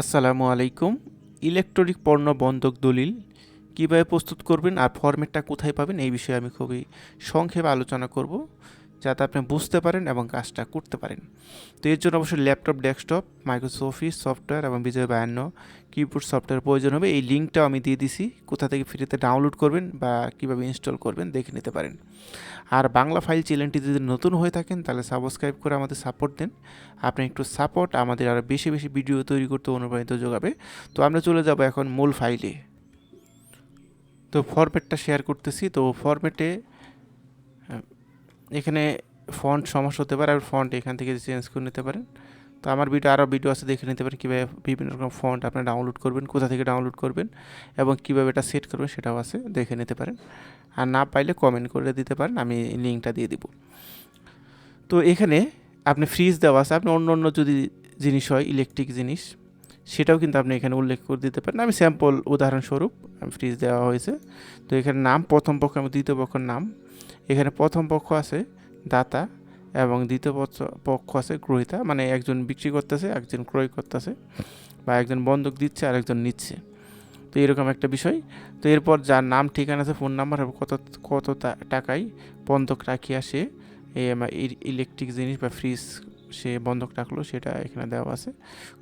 আসসালামু আলাইকুম। ইলেকট্রনিক পণ্য বন্ধক দলিল কীভাবে প্রস্তুত করবেন আর ফর্মেটটা কোথায় পাবেন এই বিষয়ে আমি খুবই সংক্ষেপে আলোচনা করব। যাতে আপনি বুঝতে পারেন এবং কাজটা করতে পারেন। তো এর জন্য অবশ্যই laptop, desktop, Microsoft, Office, software এবং বিজয় বায়ান্ন, কিবোর্ড, সফটওয়্যার প্রয়োজন হবে। এই লিঙ্কটাও আমি দিয়ে দিছি। কোথা থেকে ফ্রিতে ডাউনলোড করবেন বা কীভাবে ইনস্টল করবেন দেখে নিতে পারেন। আর বাংলা ফাইল চ্যানেলটি যদি নতুন হয়ে থাকেন, তাহলে সাবস্ক্রাইব করে আমাদের সাপোর্ট দেন। আপনি একটু সাপোর্ট আমাদের আরও বেশি বেশি ভিডিও তৈরি করতে অনুপ্রাণিত যোগাবে। তো আমরা চলে যাব এখন মূল ফাইলে। তো ফরম্যাটটা শেয়ার করতেছি। তো ফরম্যাটে এখানে ফন্ট সমস্যা হতে পারে, আর ফন্ট এখান থেকে চেঞ্জ করে নিতে পারেন। তো আমার ভিডিও আরও ভিডিও আছে, দেখে নিতে পারেন কীভাবে বিভিন্ন রকম ফন্ট আপনি ডাউনলোড করবেন, কোথা থেকে ডাউনলোড করবেন, এবং কীভাবে এটা সেট করবেন সেটাও আছে, দেখে নিতে পারেন। আর না পাইলে কমেন্ট করে দিতে পারেন, আমি লিঙ্কটা দিয়ে দিব। তো এখানে আপনি ফ্রিজ দেওয়া আছে, আপনি অন্য অন্য যদি জিনিস হয় ইলেকট্রিক জিনিস সেটাও কিন্তু আপনি এখানে উল্লেখ করে দিতে পারেন। আমি স্যাম্পল উদাহরণস্বরূপ, আমি ফ্রিজ দেওয়া হয়েছে। তো এখানে নাম, প্রথম পক্ষ এবং দ্বিতীয় পক্ষের নাম। এখানে প্রথম পক্ষ আছে দাতা এবং দ্বিতীয় পক্ষ- আছে গ্রহিতা। মানে একজন বিক্রি করতেছে, একজন ক্রয় করতেছে বা একজন বন্ধক দিচ্ছে আর একজন নিচ্ছে। তো এরকম একটা বিষয়। তো এরপর যার নাম, ঠিকানা আছে ফোন নাম্বার কত কত টাকায় বন্ধক রাখিয়া সে ইলেকট্রিক জিনিস বা ফ্রিজ সে বন্ধক রাখল, সেটা এখানে দেওয়া আছে।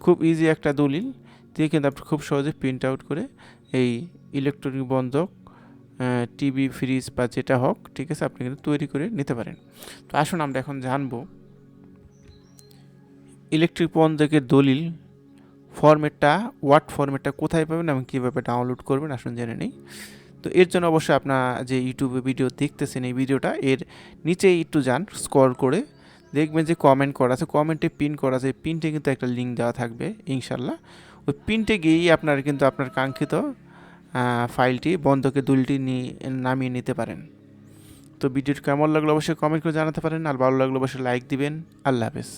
খুব ইজি একটা দলিল। দিয়ে কিন্তু আপনি খুব সহজে প্রিন্ট আউট করে এই ইলেকট্রনিক বন্ধক টিভি ফ্রিজ বা যেটা হোক, ঠিক আছে, আপনি কিন্তু তৈরি করে নিতে পারেন। তো আসুন আমরা এখন জানব ইলেকট্রিক বন্ধকের দলিল ফরম্যাটটা ওয়ার্ড ফরম্যাটটা কোথায় পাবেন এবং কীভাবে ডাউনলোড করবেন, আসুন জেনে নেই। তো এর জন্য অবশ্যই আপনার যে ইউটিউবে ভিডিও দেখতেছেন, এই ভিডিওটা এর নিচে একটু যান স্ক্রল করে দেখবেন যে কমেন্ট করা আছে কমেন্টে পিন করা আছে পিনটে কিন্তু একটা লিঙ্ক দেওয়া থাকবে, ইনশাল্লাহ। ওই পিনটে গিয়েই আপনার কিন্তু আপনার কাঙ্ক্ষিত ফাইলটি বন্ধকে দুলটি নিয়ে, নামিয়ে নিতে পারেন। তো ভিডিওটি কেমন লাগল অবশ্যই কমেন্ট করে জানাতে পারেন, আর ভালো লাগল অবশ্যই লাইক দিবেন। আল্লাহ হাফেজ।